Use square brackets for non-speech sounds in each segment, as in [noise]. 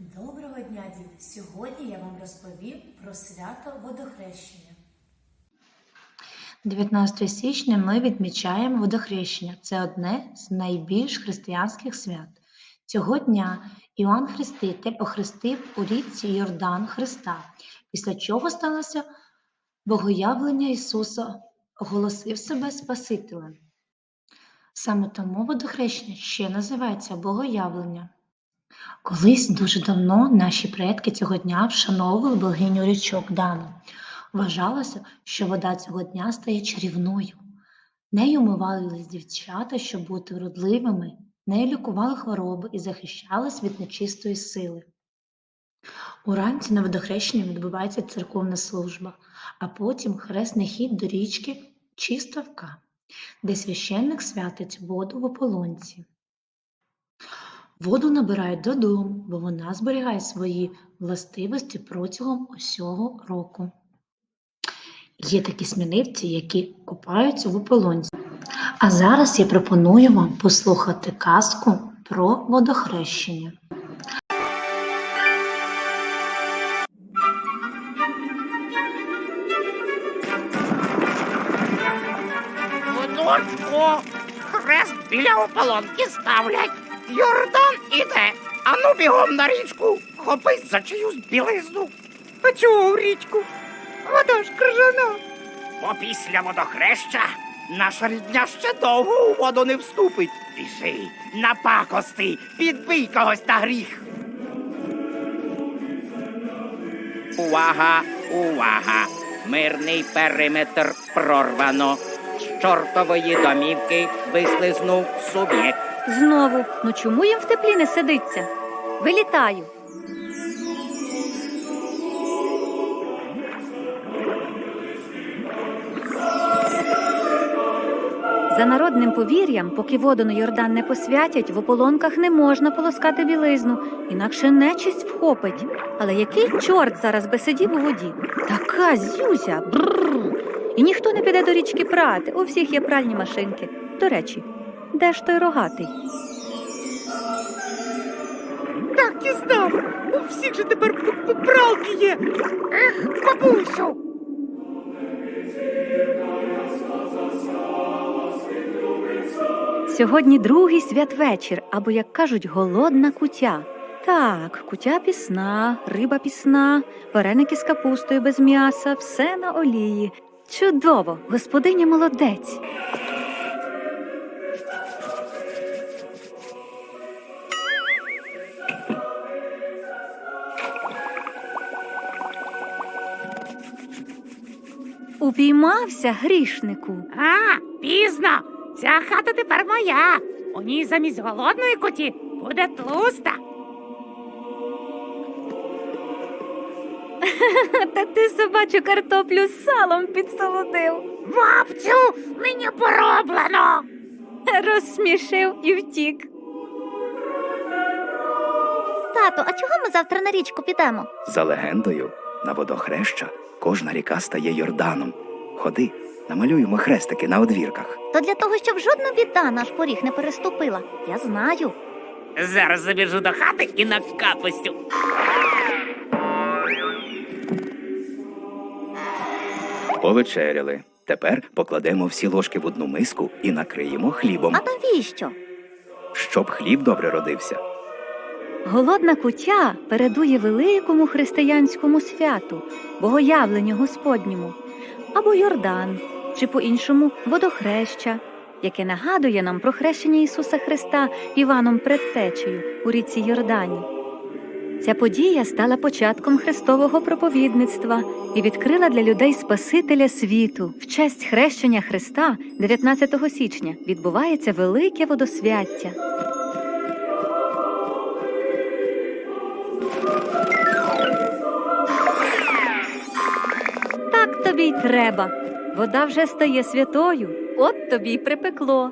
Доброго дня, діти! Сьогодні я вам розповім про свято водохрещення. 19 січня ми відмічаємо водохрещення. Це одне з найбільш християнських свят. Цього дня Іоанн Хреститель охрестив у річці Йордан Христа, після чого сталося богоявлення Ісуса, оголосив себе Спасителем. Саме тому водохрещення ще називається богоявлення. Колись дуже давно наші предки цього дня вшановували богиню річок Дану. Вважалося, що вода цього дня стає чарівною. Нею мивались дівчата, щоб бути вродливими, нею лікували хвороби і захищались від нечистої сили. Уранці на водохрещенні відбувається церковна служба, а потім хресний хід до річки Чистовка, де священник святить воду в ополонці. Воду набирають додому, бо вона зберігає свої властивості протягом усього року. Є такі сміливці, які купаються в ополонці. А зараз я пропоную вам послухати казку про водохрещення. Внучку, хрест біля ополонки ставлять. Йордан іде. Ану бігом на річку, хопись за чиюсь білизну. А чого в річку? Вода ж крижана. Бо після водохреща наша рідня ще довго у воду не вступить. Біжи, напакости, підбий когось на гріх. Увага, увага! Мирний периметр прорвано. З чортової домівки вислизнув суб'єкт. Знову, ну чому їм в теплі не сидиться? Вилітаю. За народним повір'ям, поки воду на Йордан не посвятять, в ополонках не можна полоскати білизну, інакше нечисть вхопить. Але який чорт зараз би сидів у воді? Така зюзя! Бррр. І ніхто не піде до річки прати. У всіх є пральні машинки. До речі, де ж той рогатий? Так і знав. У всіх же тепер п- п- пралки є. Ех, бабусю. Сьогодні другий святвечір, або, як кажуть, голодна кутя. Так, кутя пісна, риба пісна, вареники з капустою без м'яса, все на олії. Чудово, господиня молодець. Упіймався грішнику. А, пізно. Ця хата тепер моя. У ній замість голодної коті буде тлуста. [laughs] Та ти собачу картоплю з салом підсолодив. Бабцю, мені пороблено. Розсмішив і втік. Тато, а чого ми завтра на річку підемо? За легендою, на водохреща кожна ріка стає Йорданом. Ходи, намалюємо хрестики на одвірках. То для того, щоб жодна біда наш поріг не переступила. Я знаю. Зараз забіжу до хати і на капустю. Повечеряли. Тепер покладемо всі ложки в одну миску і накриємо хлібом, А навіщо? щоб хліб добре родився. Голодна кутя передує великому християнському святу, богоявленню Господньому, або Йордан, чи по-іншому водохреща, яке нагадує нам про хрещення Ісуса Христа Іваном Предтечею у ріці Йордані. Ця подія стала початком Христового проповідництва і відкрила для людей Спасителя світу. В честь хрещення Христа 19 січня відбувається велике водосвяття. Й треба. Вода вже стає святою, от тобі й припекло.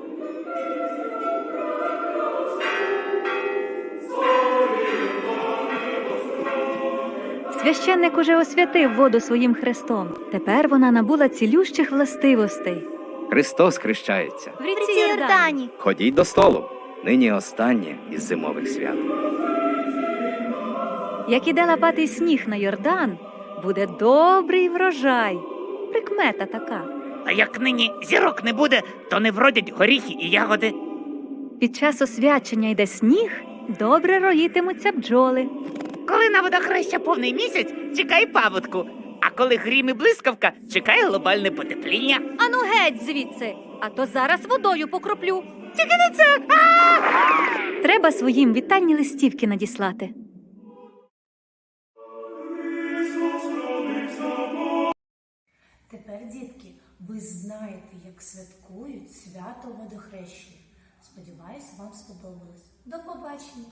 Священник уже освятив воду своїм хрестом. Тепер вона набула цілющих властивостей. Христос хрещається. В ріці Йордані. Ходіть до столу. Нині останнє із зимових свят. Як іде лапатий сніг на Йордан, буде добрий врожай. Прикмета така. А як нині зірок не буде, то не вродять горіхи і ягоди. Під час освячення йде сніг, добре роїтимуться бджоли. Коли на водохреща повний місяць, чекай паводку. А коли грім і блискавка, чекай глобальне потепління. Ану геть звідси, а то зараз водою покроплю. Тільки не це. Треба своїм вітальні листівки надіслати. Тепер, дітки, ви знаєте, як святкують свято водохрещення. Сподіваюсь, вам сподобалось. До побачення!